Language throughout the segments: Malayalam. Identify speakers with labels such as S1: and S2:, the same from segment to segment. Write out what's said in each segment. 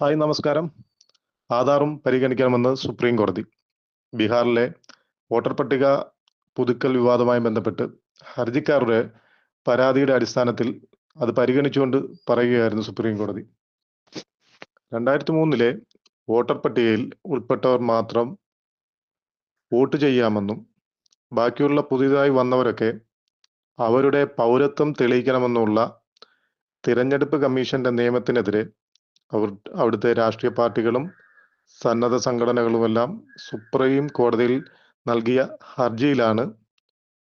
S1: ഹായ് നമസ്കാരം. ആധാറും പരിഗണിക്കണമെന്ന് സുപ്രീം കോടതി. ബീഹാറിലെ വോട്ടർ പട്ടിക പുതുക്കൽ വിവാദവുമായി ബന്ധപ്പെട്ട് ഹർജിക്കാരുടെ പരാതിയുടെ അടിസ്ഥാനത്തിൽ അത് പരിഗണിച്ചുകൊണ്ട് പറയുകയായിരുന്നു സുപ്രീം കോടതി. രണ്ടായിരത്തി മൂന്നിലെ വോട്ടർ പട്ടികയിൽ ഉൾപ്പെട്ടവർ മാത്രം വോട്ട് ചെയ്യാമെന്നും ബാക്കിയുള്ള പുതിയതായി വന്നവരൊക്കെ അവരുടെ പൗരത്വം തെളിയിക്കണമെന്നുള്ള തിരഞ്ഞെടുപ്പ് കമ്മീഷന്റെ നിയമത്തിനെതിരെ അവർ അവിടുത്തെ രാഷ്ട്രീയ പാർട്ടികളും സന്നദ്ധ സംഘടനകളുമെല്ലാം സുപ്രീം കോടതിയിൽ നൽകിയ ഹർജിയിലാണ്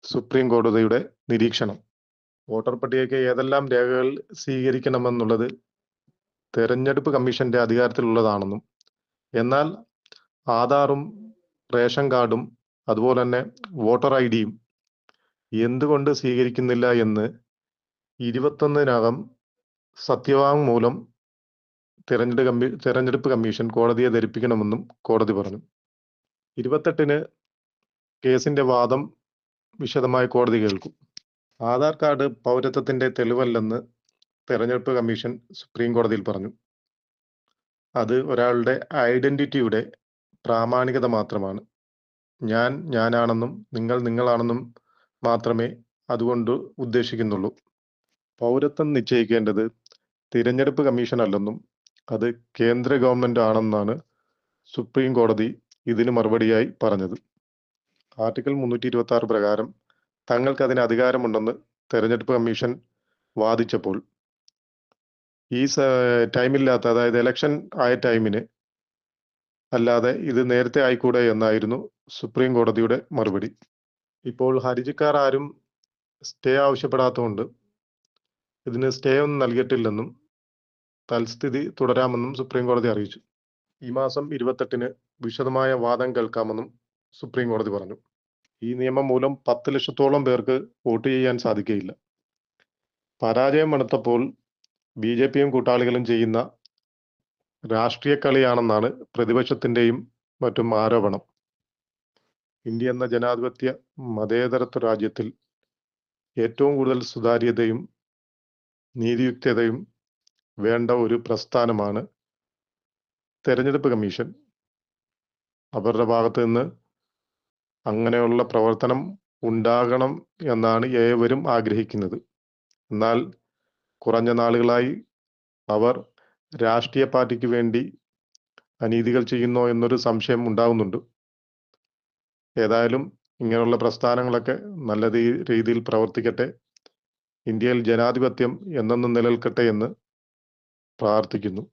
S1: സുപ്രീം കോടതിയുടെ നിരീക്ഷണം. വോട്ടർ പട്ടികയ്ക്ക് ഏതെല്ലാം രേഖകൾ സ്വീകരിക്കണമെന്നുള്ളത് തെരഞ്ഞെടുപ്പ് കമ്മീഷന്റെ അധികാരത്തിലുള്ളതാണെന്നും എന്നാൽ ആധാറും റേഷൻ കാർഡും അതുപോലെ തന്നെ വോട്ടർ ഐ ഡിയും എന്തുകൊണ്ട് സ്വീകരിക്കുന്നില്ല എന്ന് ഇരുപത്തൊന്നിനകം സത്യവാങ്മൂലം തെരഞ്ഞെടുപ്പ് കമ്മീ കമ്മീഷൻ കോടതിയെ ധരിപ്പിക്കണമെന്നും കോടതി പറഞ്ഞു. ഇരുപത്തെട്ടിന് കേസിന്റെ വാദം വിശദമായി കോടതി കേൾക്കും. ആധാർ കാർഡ് പൗരത്വത്തിന്റെ തെളിവല്ലെന്ന് തെരഞ്ഞെടുപ്പ് കമ്മീഷൻ സുപ്രീം കോടതിയിൽ പറഞ്ഞു. അത് ഒരാളുടെ ഐഡന്റിറ്റിയുടെ പ്രാമാണികത മാത്രമാണ്. ഞാൻ ഞാനാണെന്നും നിങ്ങൾ നിങ്ങളാണെന്നും മാത്രമേ അതുകൊണ്ട് ഉദ്ദേശിക്കുന്നുള്ളൂ. പൗരത്വം നിശ്ചയിക്കേണ്ടത് തിരഞ്ഞെടുപ്പ് കമ്മീഷൻ അല്ലെന്നും അത് കേന്ദ്ര ഗവൺമെന്റ് ആണെന്നാണ് സുപ്രീം കോടതി ഇതിന് മറുപടിയായി പറഞ്ഞത്. ആർട്ടിക്കിൾ മുന്നൂറ്റി ഇരുപത്തി ആറ് പ്രകാരം തങ്ങൾക്ക് അതിന് അധികാരമുണ്ടെന്ന് തെരഞ്ഞെടുപ്പ് കമ്മീഷൻ വാദിച്ചപ്പോൾ ഈ ടൈമില്ലാത്ത അതായത് ഇലക്ഷൻ ആയ ടൈമിന് അല്ലാതെ ഇത് നേരത്തെ ആയിക്കൂടെ എന്നായിരുന്നു സുപ്രീം കോടതിയുടെ മറുപടി. ഇപ്പോൾ ഹർജിക്കാർ ആരും സ്റ്റേ ആവശ്യപ്പെടാത്തതുകൊണ്ട് ഇതിന് സ്റ്റേ ഒന്നും നൽകിയിട്ടില്ലെന്നും തൽസ്ഥിതി തുടരാമെന്നും സുപ്രീം കോടതി അറിയിച്ചു. ഈ മാസം ഇരുപത്തെട്ടിന് വിശദമായ വാദം കേൾക്കാമെന്നും സുപ്രീം കോടതി പറഞ്ഞു. ഈ നിയമം മൂലം പത്ത് ലക്ഷത്തോളം പേർക്ക് വോട്ട് ചെയ്യാൻ സാധിക്കുകയില്ല പരാജയം എടുത്തപ്പോൾ ബി ജെ പിയും കൂട്ടാളികളും ചെയ്യുന്ന രാഷ്ട്രീയ കളിയാണെന്നാണ് പ്രതിപക്ഷത്തിന്റെയും മറ്റും ആരോപണം. ഇന്ത്യ എന്ന ജനാധിപത്യ മതേതരത്വ രാജ്യത്തിൽ ഏറ്റവും കൂടുതൽ സുതാര്യതയും നീതിയുക്തതയും വേണ്ട ഒരു പ്രസ്ഥാനമാണ് തെരഞ്ഞെടുപ്പ് കമ്മീഷൻ. അവരുടെ ഭാഗത്ത് നിന്ന് അങ്ങനെയുള്ള പ്രവർത്തനം ഉണ്ടാകണം എന്നാണ് ഏവരും ആഗ്രഹിക്കുന്നത്. എന്നാൽ കുറഞ്ഞ നാളുകളായി അവർ രാഷ്ട്രീയ പാർട്ടിക്ക് വേണ്ടി അനീതികൾ ചെയ്യുന്നോ എന്നൊരു സംശയം ഉണ്ടാകുന്നുണ്ട് ഏതായാലും ഇങ്ങനെയുള്ള പ്രസ്ഥാനങ്ങളൊക്കെ നല്ല രീതിയിൽ പ്രവർത്തിക്കട്ടെ. ഇന്ത്യയിൽ ജനാധിപത്യം എന്നെന്നും നിലനിൽക്കട്ടെ എന്ന് പ്രാർത്ഥിക്കുന്നു.